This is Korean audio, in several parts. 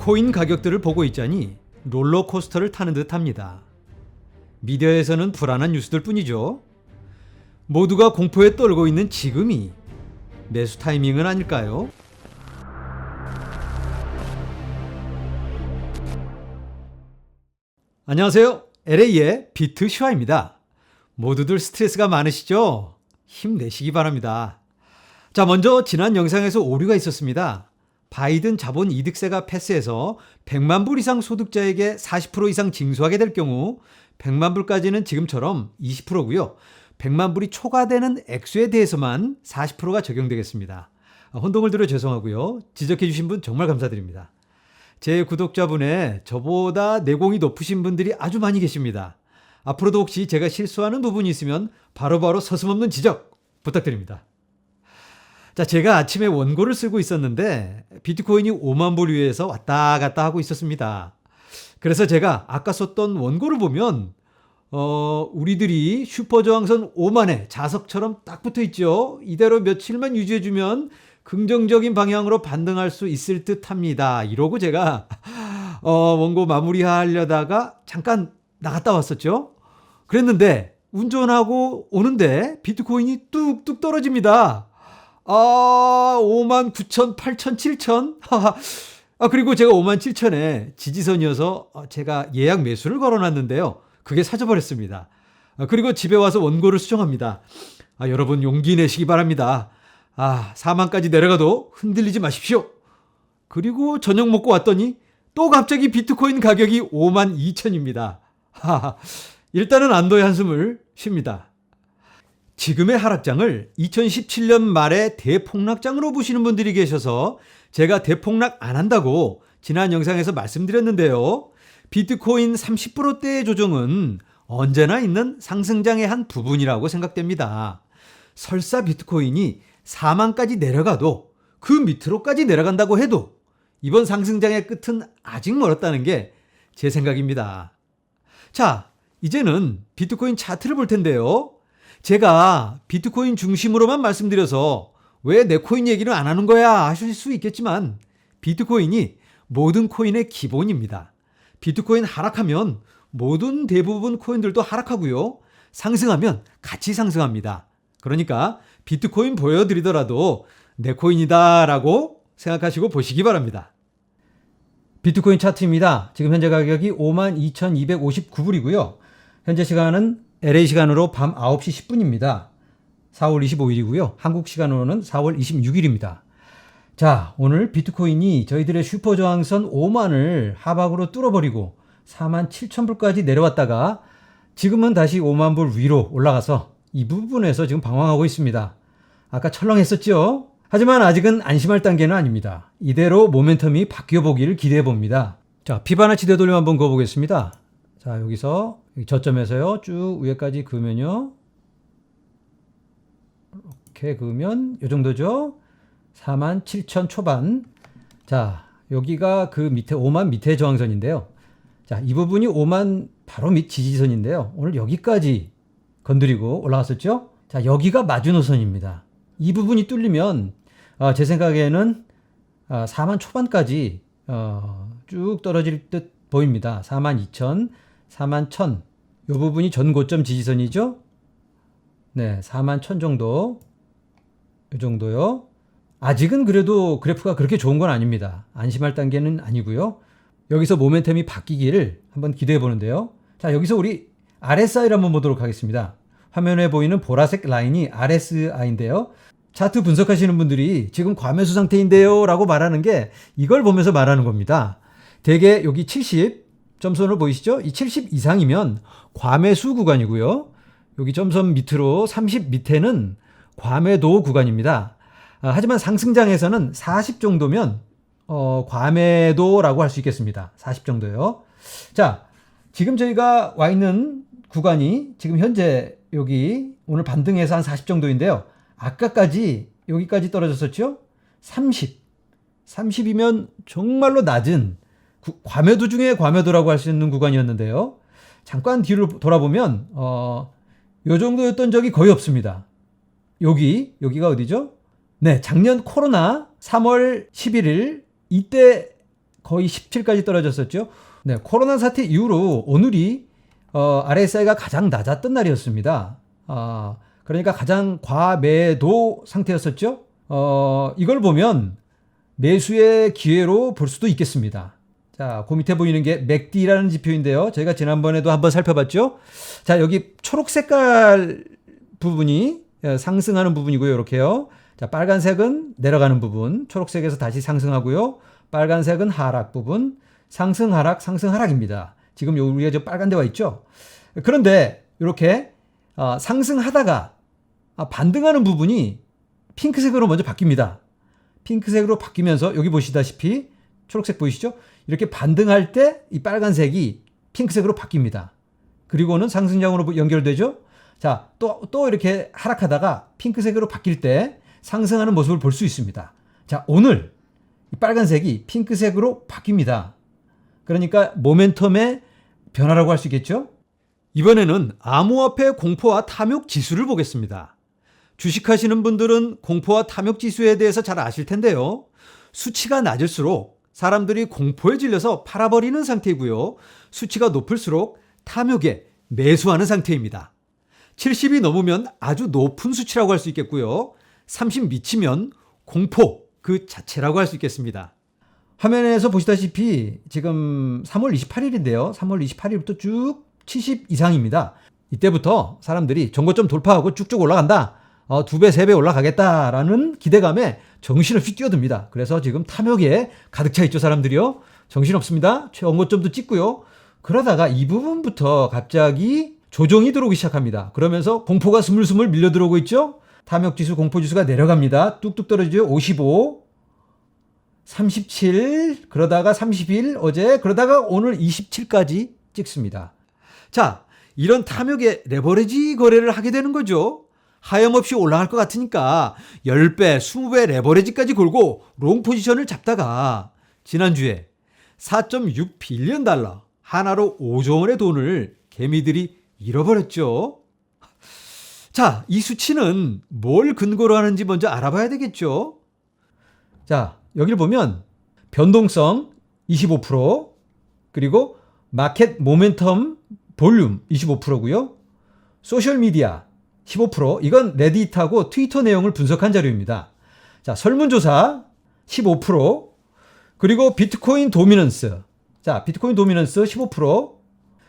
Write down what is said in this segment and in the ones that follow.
코인 가격들을 보고 있자니 롤러코스터를 타는 듯 합니다. 미디어에서는 불안한 뉴스들 뿐이죠. 모두가 공포에 떨고 있는 지금이 매수 타이밍은 아닐까요? 안녕하세요. LA의 비트 슈아입니다. 모두들 스트레스가 많으시죠? 힘내시기 바랍니다. 자, 먼저 지난 영상에서 오류가 있었습니다. 바이든 자본 이득세가 패스해서 100만 불 이상 소득자에게 40% 이상 징수하게 될 경우 100만 불까지는 지금처럼 20%고요. 100만 불이 초과되는 액수에 대해서만 40%가 적용되겠습니다. 아, 혼동을 들어 죄송하고요. 지적해 주신 분 정말 감사드립니다. 제 구독자분에 저보다 내공이 높으신 분들이 아주 많이 계십니다. 앞으로도 혹시 제가 실수하는 부분이 있으면 바로바로 서슴없는 지적 부탁드립니다. 자, 제가 아침에 원고를 쓰고 있었는데 비트코인이 5만 불 위에서 왔다 갔다 하고 있었습니다. 그래서 제가 아까 썼던 원고를 보면 어, 우리들이 슈퍼저항선 5만에 자석처럼 딱 붙어 있죠. 이대로 며칠만 유지해 주면 긍정적인 방향으로 반등할 수 있을 듯 합니다. 이러고 제가 어, 원고 마무리하려다가 잠깐 나갔다 왔었죠. 그랬는데 운전하고 오는데 비트코인이 뚝뚝 떨어집니다. 아, 5만 9천, 8천, 7천. 아, 그리고 제가 5만 7천에 지지선이어서 제가 예약 매수를 걸어놨는데요. 그게 사져버렸습니다. 아, 그리고 집에 와서 원고를 수정합니다. 아, 여러분 용기 내시기 바랍니다. 아, 4만까지 내려가도 흔들리지 마십시오. 그리고 저녁 먹고 왔더니 또 갑자기 비트코인 가격이 5만 2천입니다. 하하, 일단은 안도의 한숨을 쉽니다. 지금의 하락장을 2017년 말에 대폭락장으로 보시는 분들이 계셔서 제가 대폭락 안 한다고 지난 영상에서 말씀드렸는데요. 비트코인 30%대의 조정은 언제나 있는 상승장의 한 부분이라고 생각됩니다. 설사 비트코인이 4만까지 내려가도 그 밑으로까지 내려간다고 해도 이번 상승장의 끝은 아직 멀었다는 게 제 생각입니다. 자, 이제는 비트코인 차트를 볼 텐데요. 제가 비트코인 중심으로만 말씀드려서 왜 내 코인 얘기를 안 하는 거야 하실 수 있겠지만 비트코인이 모든 코인의 기본입니다. 비트코인 하락하면 모든 대부분 코인들도 하락하고요. 상승하면 같이 상승합니다. 그러니까 비트코인 보여드리더라도 내 코인이다라고 생각하시고 보시기 바랍니다. 비트코인 차트입니다. 지금 현재 가격이 52,259불이고요. 현재 시간은 LA 시간으로 밤 9시 10분입니다. 4월 25일이고요. 한국 시간으로는 4월 26일입니다. 자, 오늘 비트코인이 저희들의 슈퍼 저항선 5만을 하박으로 뚫어버리고 4만 7천 불까지 내려왔다가 지금은 다시 5만 불 위로 올라가서 이 부분에서 지금 방황하고 있습니다. 아까 철렁했었죠? 하지만 아직은 안심할 단계는 아닙니다. 이대로 모멘텀이 바뀌어 보기를 기대해 봅니다. 자, 피바나치 되돌림 한번 그어보겠습니다. 자, 여기서 저점에서요, 쭉 위에까지 그으면요. 이렇게 그으면 이 정도죠. 4만 7천 초반. 자, 여기가 그 밑에 5만 밑에 저항선인데요. 자, 이 부분이 5만 바로 밑 지지선인데요. 오늘 여기까지 건드리고 올라갔었죠? 자, 여기가 마주노선입니다. 이 부분이 뚫리면 어, 제 생각에는 어, 4만 초반까지 어, 쭉 떨어질 듯 보입니다. 4만 2천, 4만 1천. 이 부분이 전고점 지지선이죠? 네, 4만 1천 정도. 이 정도요. 아직은 그래도 그래프가 그렇게 좋은 건 아닙니다. 안심할 단계는 아니고요. 여기서 모멘텀이 바뀌기를 한번 기대해 보는데요. 자, 여기서 우리 RSI를 한번 보도록 하겠습니다. 화면에 보이는 보라색 라인이 RSI인데요. 차트 분석하시는 분들이 지금 과매수 상태인데요 라고 말하는 게 이걸 보면서 말하는 겁니다. 대개 여기 70 점선을 보이시죠? 이 70 이상이면 과매수 구간이고요. 여기 점선 밑으로 30 밑에는 과매도 구간입니다. 아, 하지만 상승장에서는 40 정도면 어, 과매도라고 할 수 있겠습니다. 40 정도요. 자, 지금 저희가 와 있는 구간이 지금 현재 여기 오늘 반등해서 한 40 정도인데요. 아까까지 여기까지 떨어졌었죠? 30. 30이면 정말로 낮은 구, 과매도 중에 과매도라고 할 수 있는 구간이었는데요. 잠깐 뒤로 돌아보면 어, 요 정도였던 적이 거의 없습니다. 여기 여기가 어디죠? 네, 작년 코로나 3월 11일 이때 거의 17까지 떨어졌었죠. 네, 코로나 사태 이후로 오늘이 어, RSI가 가장 낮았던 날이었습니다. 아, 그러니까 가장 과매도 상태였었죠. 어, 이걸 보면 매수의 기회로 볼 수도 있겠습니다. 자, 그 밑에 보이는 게 맥디라는 지표인데요. 저희가 지난번에도 한번 살펴봤죠. 자, 여기 초록 색깔 부분이 예, 상승하는 부분이고요. 이렇게요. 자, 빨간색은 내려가는 부분, 초록색에서 다시 상승하고요. 빨간색은 하락 부분, 상승 하락, 상승 하락입니다. 지금 요 우리가 저 빨간 데와 있죠. 그런데 이렇게 어, 상승하다가 아, 반등하는 부분이 핑크색으로 먼저 바뀝니다. 핑크색으로 바뀌면서 여기 보시다시피 초록색 보이시죠? 이렇게 반등할 때 이 빨간색이 핑크색으로 바뀝니다. 그리고는 상승장으로 연결되죠? 자, 또, 또 이렇게 하락하다가 핑크색으로 바뀔 때 상승하는 모습을 볼 수 있습니다. 자, 오늘 이 빨간색이 핑크색으로 바뀝니다. 그러니까 모멘텀의 변화라고 할 수 있겠죠? 이번에는 암호화폐 공포와 탐욕 지수를 보겠습니다. 주식하시는 분들은 공포와 탐욕 지수에 대해서 잘 아실 텐데요. 수치가 낮을수록 사람들이 공포에 질려서 팔아버리는 상태이고요. 수치가 높을수록 탐욕에 매수하는 상태입니다. 70이 넘으면 아주 높은 수치라고 할 수 있겠고요. 30 미치면 공포 그 자체라고 할 수 있겠습니다. 화면에서 보시다시피 지금 3월 28일인데요. 3월 28일부터 쭉 70 이상입니다. 이때부터 사람들이 정고점 돌파하고 쭉쭉 올라간다. 어, 두 배, 세 배 올라가겠다라는 기대감에 정신없이 뛰어듭니다. 그래서 지금 탐욕에 가득 차 있죠, 사람들이요. 정신없습니다. 최원고점도 찍고요. 그러다가 이 부분부터 갑자기 조정이 들어오기 시작합니다. 그러면서 공포가 스물스물 밀려 들어오고 있죠? 탐욕지수, 공포지수가 내려갑니다. 뚝뚝 떨어지죠? 55, 37, 그러다가 31, 어제, 그러다가 오늘 27까지 찍습니다. 자, 이런 탐욕의 레버리지 거래를 하게 되는 거죠. 하염없이 올라갈 것 같으니까 10배, 20배 레버리지까지 걸고 롱 포지션을 잡다가 지난주에 4.6 빌리언 달러, 하나로 5조 원의 돈을 개미들이 잃어버렸죠. 자, 이 수치는 뭘 근거로 하는지 먼저 알아봐야 되겠죠. 자, 여기를 보면 변동성 25% 그리고 마켓 모멘텀 볼륨 25%고요. 소셜 미디어 15% 이건 레딧하고 트위터 내용을 분석한 자료입니다. 자, 설문조사 15% 그리고 비트코인 도미넌스. 자, 비트코인 도미넌스 15%.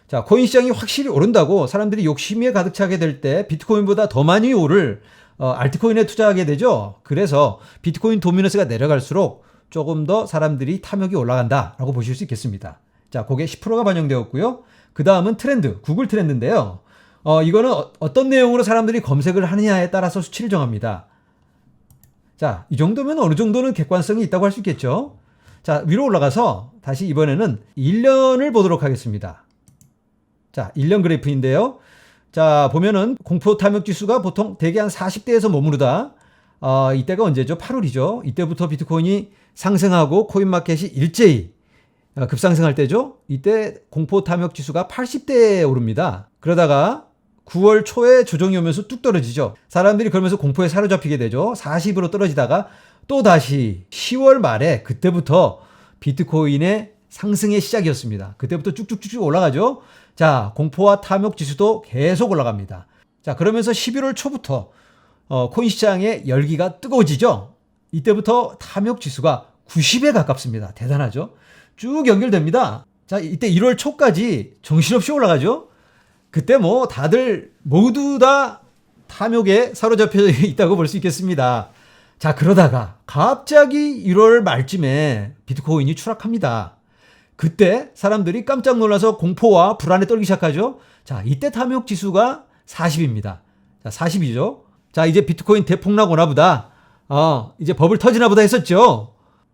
자, 코인 시장이 확실히 오른다고 사람들이 욕심에 가득 차게 될 때 비트코인보다 더 많이 오를 어, 알트코인에 투자하게 되죠. 그래서 비트코인 도미넌스가 내려갈수록 조금 더 사람들이 탐욕이 올라간다라고 보실 수 있겠습니다. 자, 그게 10%가 반영되었고요. 그 다음은 트렌드, 구글 트렌드인데요. 어, 이거는 어, 떤 내용으로 사람들이 검색을 하느냐에 따라서 수치를 정합니다. 자, 이 정도면 어느 정도는 객관성이 있다고 할 수 있겠죠. 자, 위로 올라가서 다시 이번에는 1년을 보도록 하겠습니다. 자, 1년 그래프인데요. 자, 보면은 공포 탐욕 지수가 보통 대개 한 40대에서 머무르다. 어, 이때가 언제죠? 8월이죠. 이때부터 비트코인이 상승하고 코인 마켓이 일제히 어, 급상승할 때죠. 이때 공포 탐욕 지수가 80대에 오릅니다. 그러다가 9월 초에 조정이 오면서 뚝 떨어지죠. 사람들이 그러면서 공포에 사로잡히게 되죠. 40으로 떨어지다가 또 다시 10월 말에 그때부터 비트코인의 상승의 시작이었습니다. 그때부터 쭉쭉쭉쭉 올라가죠. 자, 공포와 탐욕 지수도 계속 올라갑니다. 자, 그러면서 11월 초부터 어, 코인 시장의 열기가 뜨거워지죠. 이때부터 탐욕 지수가 90에 가깝습니다. 대단하죠. 쭉 연결됩니다. 자, 이때 1월 초까지 정신없이 올라가죠. 그때 뭐 다들 모두 다 탐욕에 사로잡혀 있다고 볼 수 있겠습니다. 자, 그러다가 갑자기 1월 말쯤에 비트코인이 추락합니다. 그때 사람들이 깜짝 놀라서 공포와 불안에 떨기 시작하죠. 자, 이때 탐욕 지수가 40입니다. 자, 40이죠. 자, 이제 비트코인 대폭락 오나 보다. 어, 이제 버블 터지나 보다 했었죠.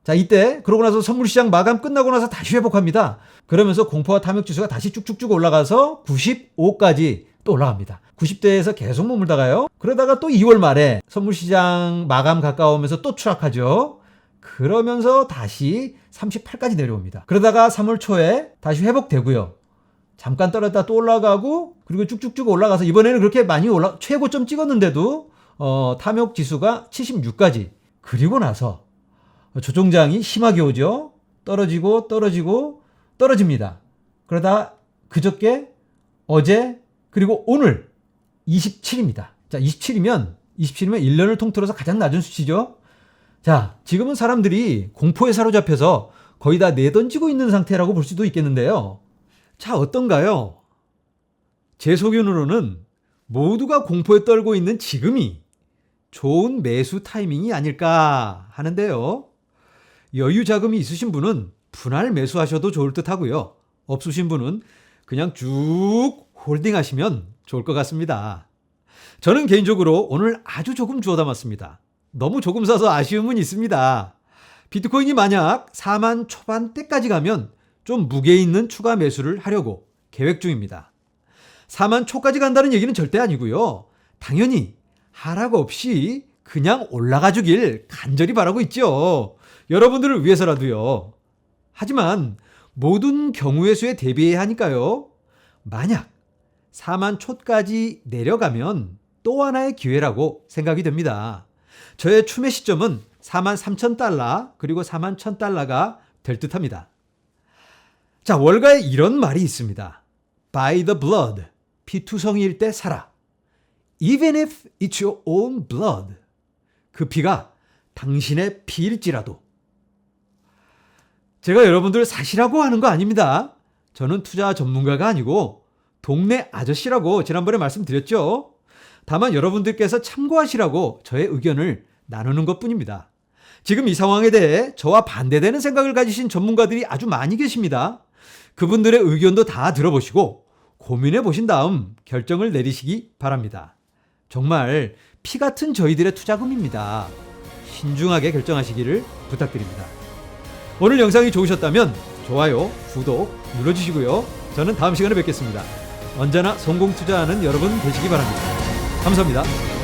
자, 이때 그러고 나서 선물 시장 마감 끝나고 나서 다시 회복합니다. 그러면서 공포와 탐욕 지수가 다시 쭉쭉쭉 올라가서 95까지 또 올라갑니다. 90대에서 계속 머물다가요. 그러다가 또 2월 말에 선물 시장 마감 가까우면서 또 추락하죠. 그러면서 다시 38까지 내려옵니다. 그러다가 3월 초에 다시 회복되고요. 잠깐 떨어졌다 또 올라가고 그리고 쭉쭉쭉 올라가서 이번에는 그렇게 많이 올라 최고점 찍었는데도 어, 탐욕 지수가 76까지 그리고 나서 조종장이 심하게 오죠. 떨어지고 떨어지고 떨어집니다. 그러다 그저께 어제 그리고 오늘 27입니다. 자, 27이면 27이면 1년을 통틀어서 가장 낮은 수치죠. 자, 지금은 사람들이 공포에 사로잡혀서 거의 다 내던지고 있는 상태라고 볼 수도 있겠는데요. 자, 어떤가요? 제 소견으로는 모두가 공포에 떨고 있는 지금이 좋은 매수 타이밍이 아닐까 하는데요. 여유 자금이 있으신 분은 분할 매수하셔도 좋을 듯 하고요. 없으신 분은 그냥 쭉 홀딩 하시면 좋을 것 같습니다. 저는 개인적으로 오늘 아주 조금 주워 담았습니다. 너무 조금 사서 아쉬움은 있습니다. 비트코인이 만약 4만 초반대까지 가면 좀 무게 있는 추가 매수를 하려고 계획 중입니다. 4만 초까지 간다는 얘기는 절대 아니고요. 당연히 하락 없이 그냥 올라가 주길 간절히 바라고 있죠. 여러분들을 위해서라도요. 하지만 모든 경우의 수에 대비해야 하니까요. 만약 4만 초까지 내려가면 또 하나의 기회라고 생각이 됩니다. 저의 추매 시점은 4만 3천 달러 그리고 4만 1천 달러가 될 듯합니다. 자 월가에 이런 말이 있습니다. By the blood, 피투성이일 때 살아. Even if it's your own blood. 그 피가 당신의 피일지라도. 제가 여러분들 사시라고 하는 거 아닙니다. 저는 투자 전문가가 아니고 동네 아저씨라고 지난번에 말씀드렸죠. 다만 여러분들께서 참고하시라고 저의 의견을 나누는 것 뿐입니다. 지금 이 상황에 대해 저와 반대되는 생각을 가지신 전문가들이 아주 많이 계십니다. 그분들의 의견도 다 들어보시고 고민해 보신 다음 결정을 내리시기 바랍니다. 정말 피 같은 저희들의 투자금입니다. 신중하게 결정하시기를 부탁드립니다. 오늘 영상이 좋으셨다면 좋아요, 구독 눌러주시고요. 저는 다음 시간에 뵙겠습니다. 언제나 성공 투자하는 여러분 되시기 바랍니다. 감사합니다.